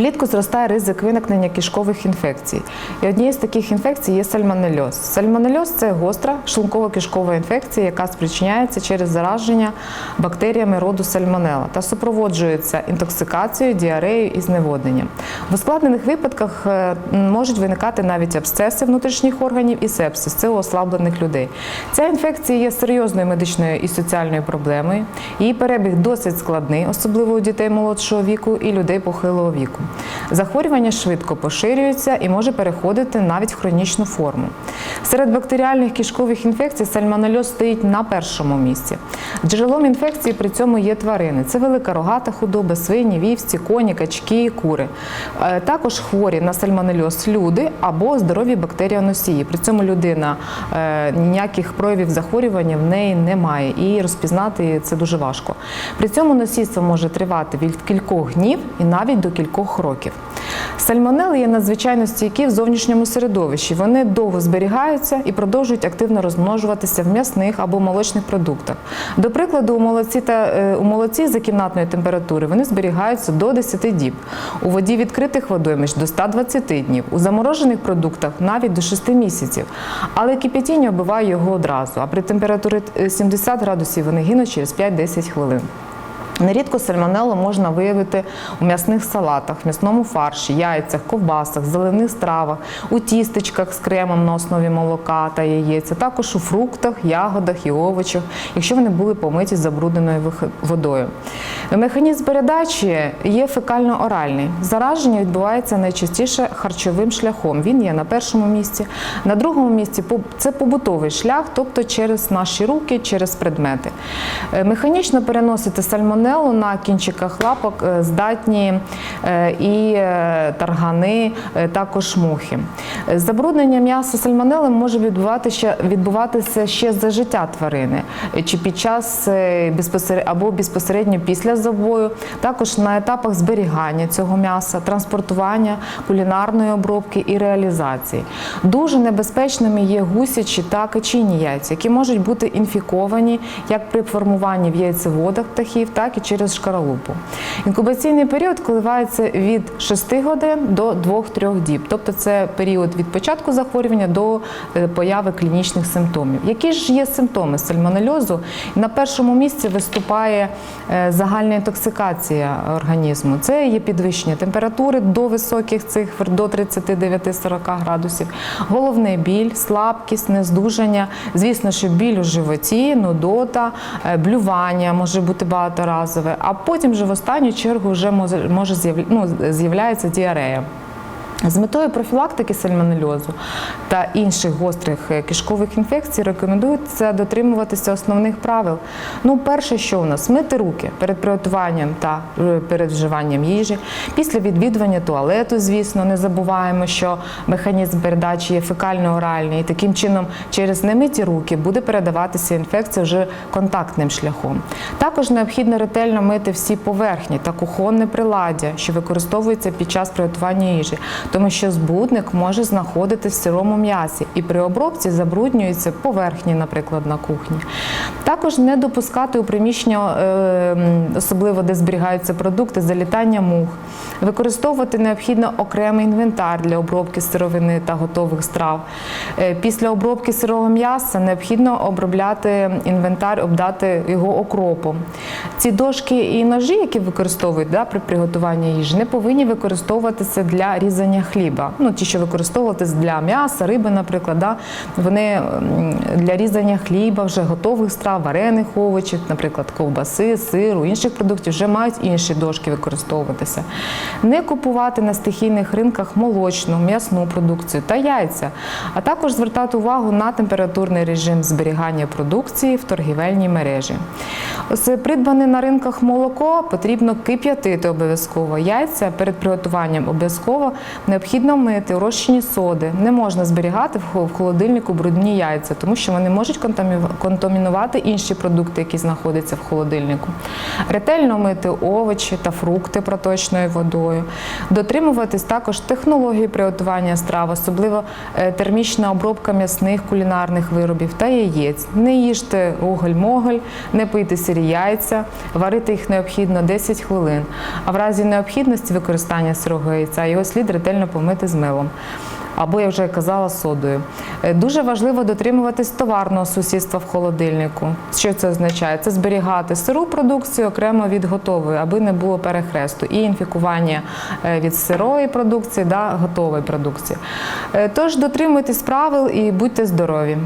Влітку зростає ризик виникнення кишкових інфекцій. І однією з таких інфекцій є сальмонельоз. Сальмонельоз – це гостра шлунково-кишкова інфекція, яка спричиняється через зараження бактеріями роду сальмонела та супроводжується інтоксикацією, діареєю і зневодненням. В ускладнених випадках е, можуть виникати навіть абсцеси внутрішніх органів і сепсис. Це у ослаблених людей. Ця інфекція є серйозною медичною і соціальною проблемою. Її перебіг досить складний, особливо у дітей молодшого віку і людей похилого віку. Захворювання швидко поширюється і може переходити навіть в хронічну форму. Серед бактеріальних кишкових інфекцій сальмонельоз стоїть на першому місці. Джерелом інфекції при цьому є тварини. Це велика рогата худоба, свині, вівці, коні, качки кури. Е, Також хворі на сальмонельоз люди або здорові бактеріоносії. При цьому людина е, ніяких проявів захворювання в неї немає і розпізнати це дуже важко. При цьому носійство може тривати від кількох днів і навіть до кількох років. Сальмонели є надзвичайно стійкі в зовнішньому середовищі. Вони довго зберігаються і продовжують активно розмножуватися в м'ясних або молочних продуктах. До прикладу, у молоці та е, у молоці за кімнатної температури вони зберігаються до 10 діб. У воді відкритих водоймищ до 120 днів. У заморожених продуктах навіть до 6 місяців. Але кип'ятіння вбиває його одразу. А при температурі е, 70 градусів вони гинуть через 5-10 хвилин. Нерідко сальмонеллу можна виявити у м'ясних салатах, м'ясному фарші, яйцях, ковбасах, зелених стравах, у тістечках з кремом на основі молока та яєць, а також у фруктах, ягодах і овочах, якщо вони були помиті забрудненою водою. Механізм передачі є фекально-оральний. Зараження відбувається найчастіше харчовим шляхом. Він є на першому місці. На другому місці це побутовий шлях, тобто через наші руки, через предмети. Е, Механічно переносити сальмонелу на кінчиках лапок е, здатні е, і е, таргани, також мухи. Забруднення м'яса сальмонелем може відбуватися ще за життя тварини чи під час або безпосередньо після забою, також на етапах зберігання цього м'яса, транспортування, кулінарної обробки і реалізації. Дуже небезпечними є гусячі та качині яйця, які можуть бути інфіковані як при формуванні в яйцеводах птахів, так і через шкаралупу. Інкубаційний період коливається від 6 годин до 2-3 діб, тобто це період від початку захворювання до е, появи клінічних симптомів. Які ж є симптоми сальмонельозу? На першому місці виступає е, загальна інтоксикація організму. Це є підвищення температури до високих цифр, до 39-40 градусів, головний біль, слабкість, нездужання. Звісно, що біль у животі, нудота, е, блювання може бути багаторазове, а потім вже в останню чергу вже може, ну, діарея. З метою профілактики сальмонельозу та інших гострих е, кишкових інфекцій рекомендується дотримуватися основних правил. Ну, перше, що у нас мити руки перед приготуванням та е, перед вживанням їжі, після відвідування туалету, звісно, не забуваємо, що механізм передачі є фекально-оральний. І таким чином, через немиті руки буде передаватися інфекція вже контактним шляхом. Також необхідно ретельно мити всі поверхні та кухонне приладдя, що використовується під час приготування їжі, тому що збудник може знаходитися в сирому м'ясі і при обробці забруднюються поверхні, наприклад, на кухні. Також не допускати у приміщення, е, особливо де зберігаються продукти, залітання мух. Використовувати необхідно окремий інвентар для обробки сировини та готових страв. Е, Після обробки сирого м'яса необхідно обробляти інвентар, обдати його окропом. Ці дошки і ножі, які використовують да, при приготуванні їжі, не повинні використовуватися для різання хліба. Ну, ті, що використовуватись для м'яса, риби, наприклад, да, вони для різання хліба, вже готових страв, варених овочів, наприклад, ковбаси, сиру, інших продуктів, вже мають інші дошки використовуватися. Не купувати на стихійних ринках молочну, м'ясну продукцію та яйця, а також звертати увагу на температурний режим зберігання продукції в торгівельній мережі. Ось е, придбане на ринках молоко потрібно кип'ятити обов'язково. Яйця перед приготуванням обов'язково Необхідно мити розчині соди. Не можна зберігати в холодильнику брудні яйця, тому що вони можуть контамінувати інші продукти, які знаходяться в холодильнику. Ретельно мити овочі та фрукти проточною водою. Дотримуватись також технології приготування страв, особливо е, термічна обробка м'ясних кулінарних виробів та яєць. Не їжте уголь-моголь, не пийте сирі яйця, варити їх необхідно 10 хвилин. А в разі необхідності використання сирого яйця його слід ретельно помити з милом. Або я вже казала содою. Е, Дуже важливо дотримуватись товарного сусідства в холодильнику. Що це означає? Це зберігати сиру продукцію окремо від готової, аби не було перехресту і інфікування е, від сирої продукції до готової продукції. Е, Тож дотримуйтесь правил і будьте здорові.